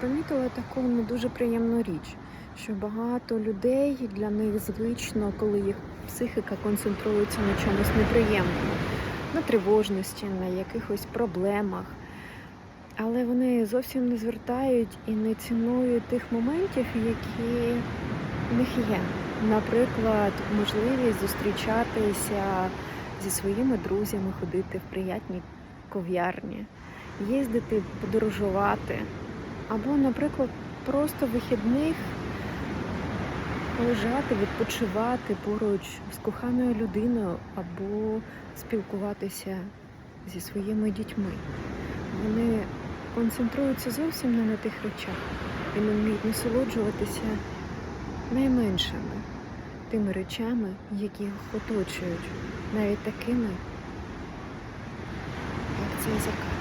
помітила таку не дуже приємну річ, що багато людей для них звично, коли їх психіка концентрується на чомусь неприємному, на тривожності, на якихось проблемах. Але вони зовсім не звертають і не цінують тих моментів, які в них є. Наприклад, можливість зустрічатися зі своїми друзями, ходити в приятні ков'ярні, їздити, подорожувати. Або, наприклад, просто вихідних лежати, відпочивати поруч з коханою людиною або спілкуватися зі своїми дітьми. Вони концентруються зовсім не на тих речах і не вміють насолоджуватися найменшими тими речами, які їх оточують, навіть такими, як цей закат.